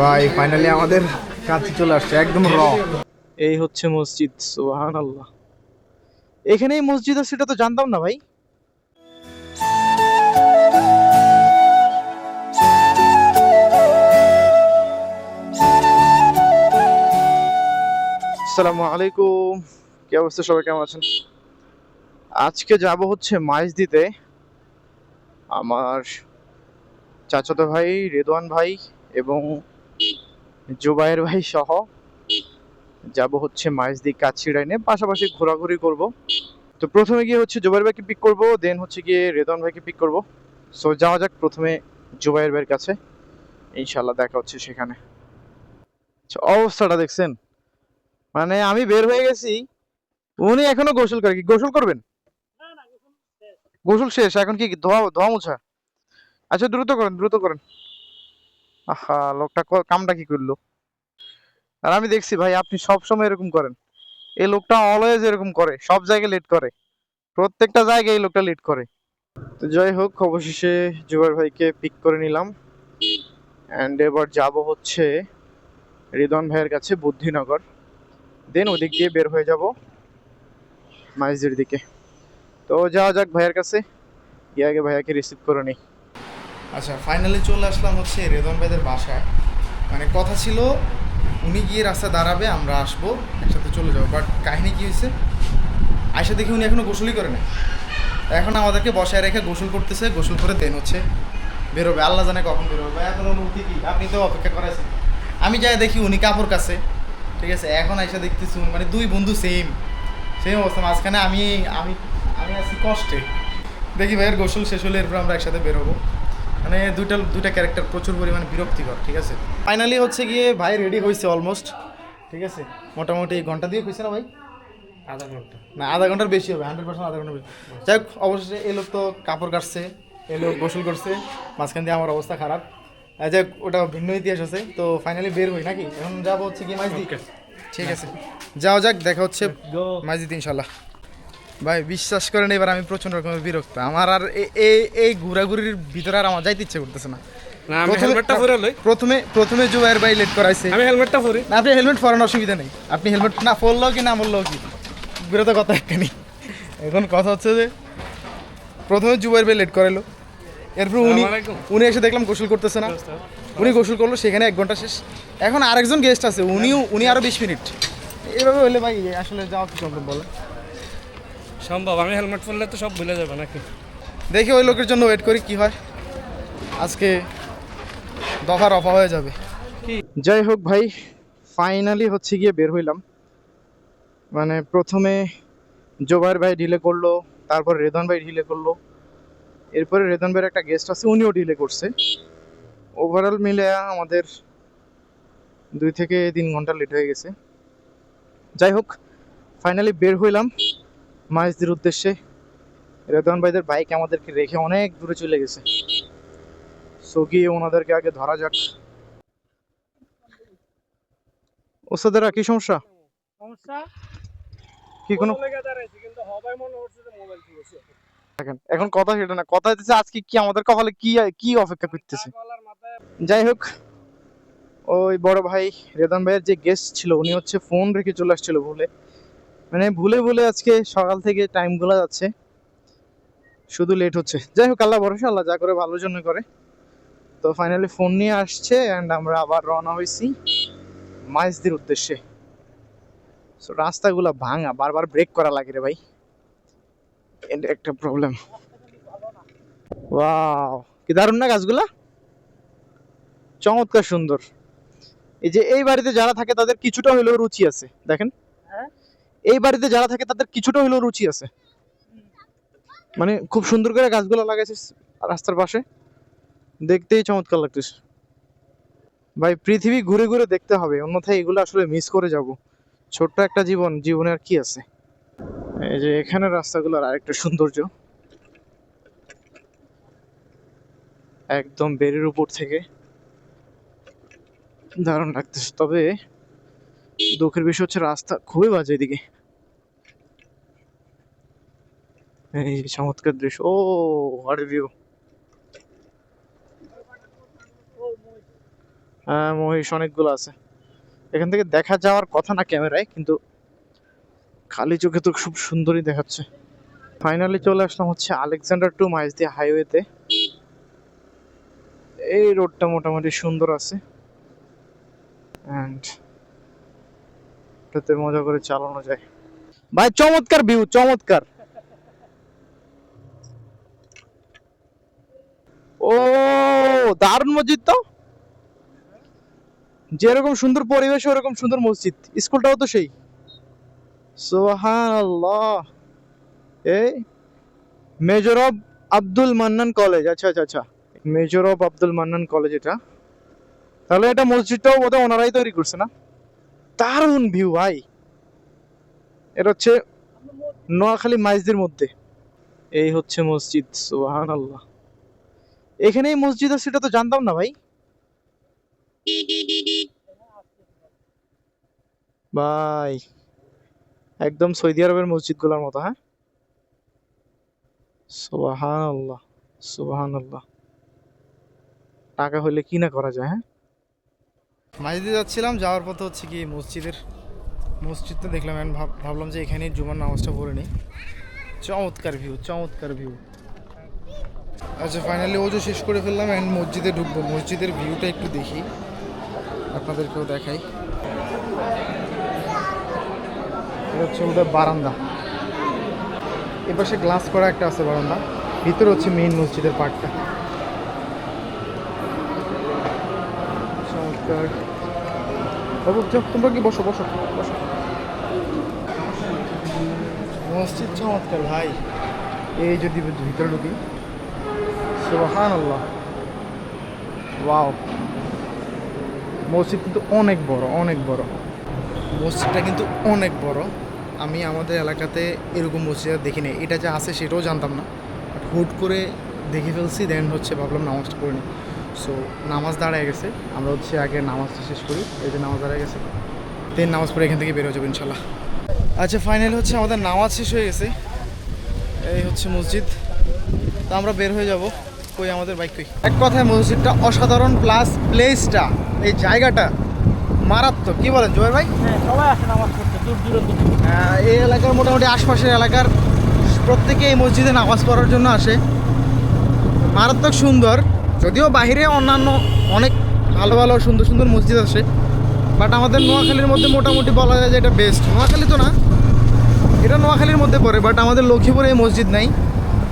ভাই ফাইনালি আমাদের কাছে চলে আসছে, একদম র এই হচ্ছে মসজিদ সুবহান আল্লাহ এখানেই মসজিদ আছে, সেটা তো জানতাম না ভাই। আসসালামু আলাইকুম। কি অবস্থা, সবাই কেমন আছেন? আজকে যাব হচ্ছে মাইজ দিতে আমার চাচাতো ভাই, রেদওয়ান ভাই এবং জুবাইর ভাই সহ যাব হচ্ছে মাইজদি কাছিড়াইনে পাশাপাশি ঘোরাঘুরি করব। তো প্রথমে গিয়ে হচ্ছে জুবাইর ভাইকে পিক করব দেন হচ্ছে গিয়ে রেদওয়ান ভাইকে পিক করব। সো যাওয়া যাক প্রথমে জুবাইর ভাইয়ের কাছে। ইনশাল্লাহ দেখা হচ্ছে সেখানে। অবস্থাটা দেখছেন? মানে আমি বের হয়ে গেছি, উনি এখনও গোসল করে কি? গোসল করবেন? গোসল শেষ। এখন কি ধোয়া ধোয়া মোছা? আচ্ছা দ্রুত করেন দ্রুত করেন। আহা, লোকটা কামটা কি করল? আর আমি দেখছি ভাই, আপনি সব সময় এরকম করেন। এই লোকটা অলওয়েজ এরকম করে, সব জায়গায় লেট করে। প্রত্যেকটা জায়গায় এই লোকটা লেট করে। তো যাই হোক, অবশেষে জুবাইর ভাইকে পিক করে নিলাম। অ্যান্ড এবার যাব হচ্ছে রিদন ভাইয়ের কাছে, বুদ্ধিনগর। দেন ওদিক দিয়ে বের হয়ে যাব মাইজের দিকে। তো যাওয়া যাক ভাইয়ের কাছে। গিয়ে আগে ভাইয়াকে রিসিভ করে নিই। আচ্ছা ফাইনালি চলে আসলাম হচ্ছে রেদন ভাইদের বাসায়। মানে কথা ছিল, উনি গিয়ে রাস্তা দাঁড়াবে, আমরা আসব, একসাথে চলে যাব। বাট কাহিনী কী হয়েছে? আয়সা দেখি উনি এখনও গোসলই করে না এখন আমাদেরকে বসায় রেখে গোসল করতেছে, গোসল করে দেন হচ্ছে। বেরোবে, আল্লাহ জানে কখন বেরোবে। এখন অনুভূতি কি? আপনি তো অপেক্ষা করেছেন আমি যাই দেখি উনি কাপড় কাছে। ঠিক আছে, এখন আইসা দেখতেছি মানে দুই বন্ধু সেম সেম অবস্থা, মাঝখানে আমি আমি আমি আছি কষ্টে। দেখি ভাইয়ের গোসল শেষ হলে এরপর আমরা একসাথে বেরোবো। মানে দুইটা দুইটা ক্যারেক্টার প্রচুর পরিমাণে বিরক্তিকর ঠিক আছে? ফাইনালি হচ্ছে গিয়ে ভাই রেডি হয়েছে অলমোস্ট ঠিক আছে? মোটামুটি ঘণ্টা দিয়ে হয়েছে না ভাই? আধা ঘণ্টা। না আধা ঘণ্টার বেশি হবে হান্ড্রেড পার্সেন্ট আধা ঘণ্টা বেশি। যাই হোক অবশেষে এই লোক তো কাপড় কাটছে এই লোক গোসল করছে মাঝখান দিয়ে আমার অবস্থা খারাপ। যাই হোক, ওটা ভিন্ন ইতিহাস আছে তো ফাইনালি বের হই নাকি? এখন যাব হচ্ছে কি মাইজ. ঠিক আছে। যাও যাক দেখা হচ্ছে মাইজ ইনশাল্লাহ। ভাই বিশ্বাস করেন এবার আমি প্রচণ্ড রকমের বিরক্ত। আমার আর এই এই ঘোরাঘুরির ভিতরে আর আমার যাইতে ইচ্ছে করতেছে না। প্রথমে- প্রথমে প্রথমে জুবাইর ভাই লেট করাইছে। আমি হেলমেটটা পরি। আপনি হেলমেট পরানোর অসুবিধা নেই। আপনি হেলমেট না পরলেও কি না কি? বিরত কথা একখানি এখন কথা হচ্ছে যে প্রথমে জুবাইর ভাই লেট করাইলো। এরপর উনি উনি এসে দেখলাম গোসল করতেছে না। উনি গোসল করল সেখানে এক ঘণ্টা শেষ। এখন আরেকজন গেস্ট আছে উনিও উনি আরও বিশ মিনিট। এভাবে হলে ভাই আসলে যাওয়া কি সম্ভব বলে সম্ভব আমি হেলমেট পরলে তো সব ভুলে যাবে নাকি? দেখি ওই লোকের জন্য ওয়েট করি কি হয়। আজকে দফা রফা হয়ে যাবে। যাই হোক ভাই ফাইনালি হচ্ছে গিয়ে বের হইলাম। মানে প্রথমে জোবাইর ভাই ঢিলে করল তারপর রেদন ভাই ঢিলে করল। এরপরে রেদন ভাইয়ের একটা গেস্ট আছে উনিও ঢিলে করছে। ওভারঅল মিলে আমাদের দুই থেকে তিন ঘণ্টা লেট হয়ে গেছে। যাই হোক ফাইনালি বের হইলাম। মাইজদের উদ্দেশ্যে। রেদন ভাইদের বাইক আমাদেরকে রেখে অনেক দূরে চলে গেছে। সো গিয়ে ওনাদেরকে আগে ধরা যাক। ওস্তাদেরা কি সমস্যা? সমস্যা? কি কোনো এখন কথা সেটা না। কথা হচ্ছে আজকে কি আমাদের কপালে কি কি অপেক্ষা করতেছে? যাই হোক ওই বড় ভাই রেদন ভাইয়ের যে গেস্ট ছিল উনি হচ্ছে ফোন রেখে চলে আসছিল ভুলে। মানে ভুলে ভুলে আজকে সকাল থেকে টাইমগুলো যাচ্ছে। শুধু লেট হচ্ছে। যাই হোক, আল্লাহ ভরসা, আল্লাহ যা করে ভালোর জন্য করে। তো ফাইনালি ফোন নিয়ে আসছে অ্যান্ড আমরা আবার রওনা হয়েছি মাইজদের উদ্দেশ্যে। সো রাস্তাগুলো ভাঙা, বারবার ব্রেক করা লাগে রে ভাই। এটা একটা প্রবলেম ওয়াও কি দারুণ না গাছগুলা? চমৎকার সুন্দর। এই যে এই বাড়িতে যারা থাকে তাদের কিছুটা হলেও রুচি আছে। দেখেন? এই বাড়িতে যারা থাকে, তাদের কিছুটা হলেও রুচি আছে। মানে খুব সুন্দর করে গাছগুলো লাগাইছে রাস্তার পাশে। দেখতেই চমৎকার লাগতেছে। ভাই, পৃথিবী ঘুরে ঘুরে দেখতে হবে। অন্যথায় এগুলো আসলে মিস করে যাব। ছোট্ট একটা জীবন, জীবনে আর কি আছে? এই যে এখানে রাস্তাগুলোর আরেকটা সৌন্দর্য। একদম বেরির উপর থেকে দারুণ লাগতেছে। তবে দুঃখের বিষয় হচ্ছে রাস্তা খুবই বাজে এদিকে। এই চমৎকার দৃশ্য। ও হোয়াট ভিউ আহ, মহিষ অনেকগুলো আছে। এখান থেকে দেখা যাওয়ার কথা না ক্যামেরায় কিন্তু খালি চোখে তো খুব সুন্দরই দেখাচ্ছে। ফাইনালি চলে আসলাম হচ্ছে আলেকজান্ডার টু মাইজদি হাইওয়েতে এই রোডটা মোটামুটি সুন্দর আছে। অ্যান্ড এটাতে মজা করে চালানো যায়। ভাই, চমৎকার ভিউ চমৎকার। ও, দারুণ মসজিদ তো। যেরকম সুন্দর পরিবেশ, ওরকম সুন্দর মসজিদ। স্কুলটাও তো সেই। সুবহানাল্লাহ। এই major of Abdul Mannan college আচ্ছা আচ্ছা আচ্ছা। Major of Abdul Mannan college এটা। তাহলে এটা মসজিদটাও বোধহয় ওনারাই তৈরি করছে না? দারুণ ভিউ ভাই। এটা হচ্ছে নোয়াখালী মাইজদের মধ্যে। এই হচ্ছে মসজিদ সুবাহান আল্লাহ এখানেই মসজিদ আছে সেটা তো জানতাম না ভাই। ভাই, একদম সৌদি আরবের মসজিদগুলোর মতো হ্যাঁ? সুবাহান আল্লাহ সুবাহান আল্লাহ টাকা হইলে কি না করা যায় হ্যাঁ? মাঝে যাচ্ছিলাম, যাওয়ার পথে হচ্ছে কি মসজিদের, মসজিদটা দেখলাম ভাব- ভাবলাম যে এখানে জুমার নামাজটা পড়ে নিই। চমৎকার ভিউ চমৎকার ভিউ আচ্ছা ফাইনালি ওজো শেষ করে ফেললাম অ্যান্ড মসজিদে ঢুকবো। মসজিদের ভিউটা একটু দেখি, আপনাদেরকেও দেখাই। হচ্ছে ওদের বারান্দা। এপাশে গ্লাস করা একটা আছে বারান্দা। ভিতরে হচ্ছে মেইন মসজিদের পার্টটা চমৎকার। বাবু, যাও, তোমরা কি বসো বসো বসো। মসজিদ চমৎকার ভাই। এই যদি ভিতরে ঢুকি। সুবাহান আল্লাহ ওয়াও। মসজিদ কিন্তু অনেক বড় অনেক বড়। মসজিদটা কিন্তু অনেক বড়। আমি আমাদের এলাকাতে এরকম মসজিদ দেখিনি। এটা যে আছে সেটাও জানতাম না। হুট করে দেখে ফেলছি দেন হচ্ছে ভাবলাম নামাজটা পড়ে নিই। সো নামাজ দাঁড়ায় গেছে। আমরা হচ্ছে আগে নামাজটা শেষ করি এই যে নামাজ দাঁড়ায় গেছে। দেন নামাজ পড়ে এখান থেকে বের হয়ে যাব ইনশাল্লাহ। আচ্ছা ফাইনাল হচ্ছে আমাদের নামাজ শেষ হয়ে গেছে। এই হচ্ছে মসজিদ। তো আমরা বের হয়ে যাব। কই আমাদের বাইক কই? এক কথায় মসজিদটা অসাধারণ প্লাস প্লেসটা এই জায়গাটা মারাত্মক। কি বলেন জয়ের ভাই? হ্যাঁ সবাই আসে নামাজ পড়তে দূর দূরান্ত থেকে। এই এলাকার মোটামুটি আশপাশের এলাকার প্রত্যেকে এই মসজিদে নামাজ পড়ার জন্য আসে। মারাত্মক সুন্দর। যদিও বাইরে অন্যান্য অনেক ভালো ভালো সুন্দর সুন্দর মসজিদ আছে বাট আমাদের নোয়াখালীর মধ্যে মোটামুটি বলা যায় যে এটা বেস্ট নোয়াখালী তো না, এটা নোয়াখালীর মধ্যে পড়ে বাট আমাদের লক্ষ্মীপুরে এই মসজিদ নাই।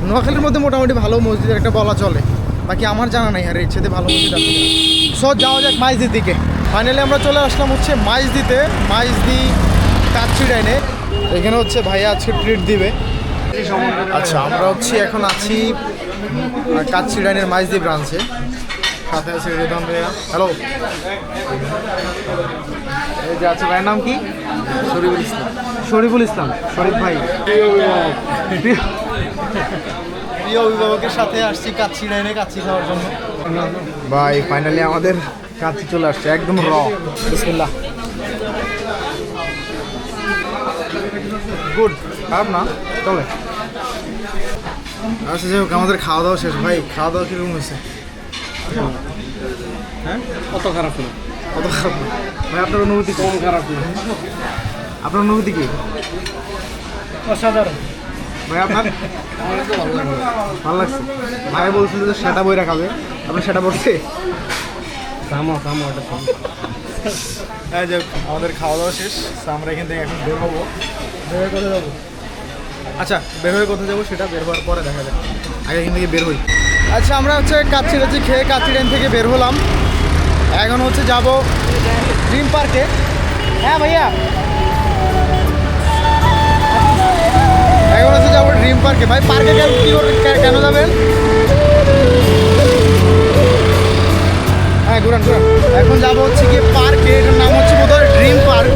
নোয়াখালীর মধ্যে মোটামুটি ভালো মসজিদ একটা বলা চলে। বাকি আমার জানা নাই, আর এর সাথে ভালো মসজিদ আছে। সো যাওয়া যাক মাইজদির দিকে। ফাইনালি আমরা চলে আসলাম হচ্ছে মাইজদিতে। মাইজদি কাচ্চি ডাইনে। এখানে হচ্ছে ভাইয়া আজকে ট্রিট দিবে। আচ্ছা আমরা হচ্ছে এখন আছি কাচ্চি ডাইনের মাইজদি ব্রাঞ্চে সাথে আছে রেদন ভাইয়া। হ্যালো এই যে আছে ভাইয়ের নাম কি? শরীফুল ইসলাম। শরীফুল ইসলাম শরীফ ভাই। প্রিয়- অভিভাবকের সাথে আসছি কাচ্চি ডাইনে কাচ্চি খাওয়ার জন্য। ভাই ফাইনালি আমাদের কাচ্চি চলে আসছে একদম র। বিসমিল্লাহ। গুড খারাপ না? চলে। আচ্ছা যাই হোক আমাদের খাওয়া দাওয়া শেষ। ভাই খাওয়া দাওয়া কীরকম হয়েছে? হ্যাঁ? অত খারাপ না। কত খারাপ না? ভাই আপনার অনুভূতি? কম খারাপ না। আপনার অনুভূতি কি? অসাধারণ। ভাই আপনার? ভালো লাগছে। ভাই বলছিল যে সেটা বই রাখাবে আপনি সেটা পড়ছে? থামো থামো ওটা থামো। হ্যাঁ যাক আমাদের খাওয়া দাওয়া শেষ। আমরা এখান থেকে এখন বের হব। বের কোথায় যাব? আচ্ছা বের হয়ে কোথায় যাব সেটা বের হওয়ার পরে দেখা যাবে আগে এখান থেকে বের হই। আচ্ছা আমরা হচ্ছে কাচ্চি রাচ্ছি খেয়ে কাচ্চি ট্রেন থেকে বের হলাম। এখন হচ্ছে যাব ড্রিম পার্কে। হ্যাঁ ভাইয়া। এখন হচ্ছে যাব ড্রিম পার্কে। ভাই, পার্কে কেন কী করে- কেন যাবেন? হ্যাঁ ঘুরান ঘুরান। এখন যাব হচ্ছে গিয়ে পার্কে এটার নাম হচ্ছে বোধহয় ড্রিম পার্ক।